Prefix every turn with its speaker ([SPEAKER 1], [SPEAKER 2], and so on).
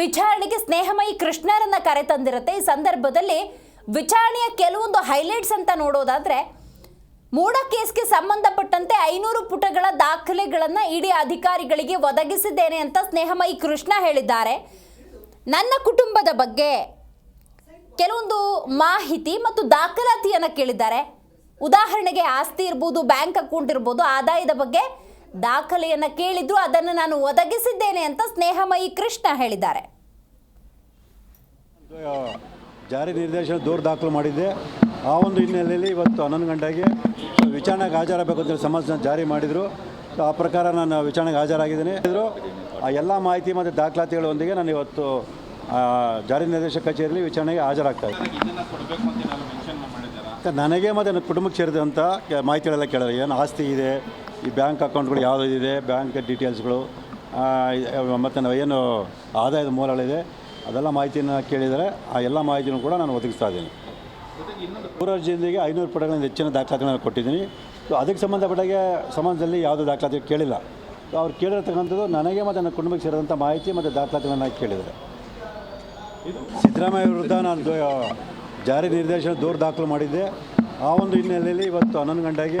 [SPEAKER 1] ವಿಚಾರಣೆಗೆ ಸ್ನೇಹಮಯಿ ಕೃಷ್ಣರನ್ನ ಕರೆತಂದಿರುತ್ತೆ ಈ ಸಂದರ್ಭದಲ್ಲಿ ವಿಚಾರಣೆಯ ಕೆಲವೊಂದು ಹೈಲೈಟ್ಸ್ ಅಂತ ನೋಡೋದಾದ್ರೆ ಮೂಡ ಕೇಸ್ಗೆ ಸಂಬಂಧಪಟ್ಟಂತೆ ಐನೂರು ಪುಟಗಳ ದಾಖಲೆಗಳನ್ನು ಇಡೀ ಅಧಿಕಾರಿಗಳಿಗೆ ಒದಗಿಸಿದ್ದೇನೆ ಅಂತ ಸ್ನೇಹಮಯಿ ಕೃಷ್ಣ ಹೇಳಿದ್ದಾರೆ. ನನ್ನ ಕುಟುಂಬದ ಬಗ್ಗೆ ಕೆಲವೊಂದು ಮಾಹಿತಿ ಮತ್ತು ದಾಖಲಾತಿಯನ್ನು ಕೇಳಿದ್ದಾರೆ. ಉದಾಹರಣೆಗೆ ಆಸ್ತಿ ಇರ್ಬೋದು, ಬ್ಯಾಂಕ್ ಅಕೌಂಟ್ ಇರ್ಬೋದು, ಆದಾಯದ ಬಗ್ಗೆ ದಾಖಲೆಯನ್ನು ಕೇಳಿದ್ರು ಅದನ್ನು ನಾನು ಒದಗಿಸಿದ್ದೇನೆ ಅಂತ ಸ್ನೇಹಮಯಿ ಕೃಷ್ಣ ಹೇಳಿದ್ದಾರೆ.
[SPEAKER 2] ಜಾರಿ ನಿರ್ದೇಶನ ದೂರು ದಾಖಲು ಮಾಡಿದ್ದೆ. ಆ ಒಂದು ಹಿನ್ನೆಲೆಯಲ್ಲಿ ಇವತ್ತು ಹನ್ನೊಂದು ಗಂಟೆಗೆ ವಿಚಾರಣೆಗೆ ಹಾಜರಾಗಬೇಕು ಅಂತ ಸಮಾಜ ಜಾರಿ ಮಾಡಿದರು. ಆ ಪ್ರಕಾರ ನಾನು ವಿಚಾರಣೆಗೆ ಹಾಜರಾಗಿದ್ದೇನೆ. ಇದ್ರು ಆ ಎಲ್ಲ ಮಾಹಿತಿ ಮತ್ತು ದಾಖಲಾತಿಗಳೊಂದಿಗೆ ನಾನು ಇವತ್ತು ಜಾರಿ ನಿರ್ದೇಶಕ ಕಚೇರಿಯಲ್ಲಿ ವಿಚಾರಣೆಗೆ ಹಾಜರಾಗ್ತಾ ಇದ್ದೀನಿ ನನಗೆ ಮತ್ತು ನನ್ನ ಕುಟುಂಬಕ್ಕೆ ಸೇರಿದಂಥ ಮಾಹಿತಿಗಳೆಲ್ಲ ಕೇಳಿದೆ ಏನು ಆಸ್ತಿ ಇದೆ ಈ ಬ್ಯಾಂಕ್ ಅಕೌಂಟ್ಗಳು ಯಾವುದಿದೆ ಬ್ಯಾಂಕ್ ಡೀಟೇಲ್ಸ್ಗಳು ಮತ್ತು ನಾವು ಏನು ಆದಾಯದ ಮೂಲಗಳಿದೆ, ಅದೆಲ್ಲ ಮಾಹಿತಿನ ಕೇಳಿದರೆ ಆ ಎಲ್ಲ ಮಾಹಿತಿನೂ ಕೂಡ ನಾನು ಒದಗಿಸ್ತಾ ಇದ್ದೀನಿ. ಪೂರ್ವ ಜಿಲ್ಲೆಗೆ ಐನೂರು ಪುಟಗಳಿಂದ ಹೆಚ್ಚಿನ ದಾಖಲಾತಿಗಳನ್ನು ಕೊಟ್ಟಿದ್ದೀನಿ. ಸೊ ಅದಕ್ಕೆ ಸಂಬಂಧಪಟ್ಟಾಗೆ ಸಮಾಜದಲ್ಲಿ ಯಾವುದೇ ದಾಖಲಾತಿ ಕೇಳಿಲ್ಲ. ಅವ್ರು ಕೇಳಿರ್ತಕ್ಕಂಥದ್ದು ನನಗೆ ಮತ್ತು ನನ್ನ ಕುಟುಂಬಕ್ಕೆ ಸೇರಿದಂಥ ಮಾಹಿತಿ ಮತ್ತು ದಾಖಲಾತಿಗಳನ್ನು ಕೇಳಿದ್ದಾರೆ. ಸಿದ್ದರಾಮಯ್ಯ ವಿರುದ್ಧ ನಾನು ಜಾರಿ ನಿರ್ದೇಶನ ದೂರು ದಾಖಲು ಮಾಡಿದ್ದೆ. ಆ ಒಂದು ಹಿನ್ನೆಲೆಯಲ್ಲಿ ಇವತ್ತು ಹನ್ನೊಂದು ಗಂಟೆಗೆ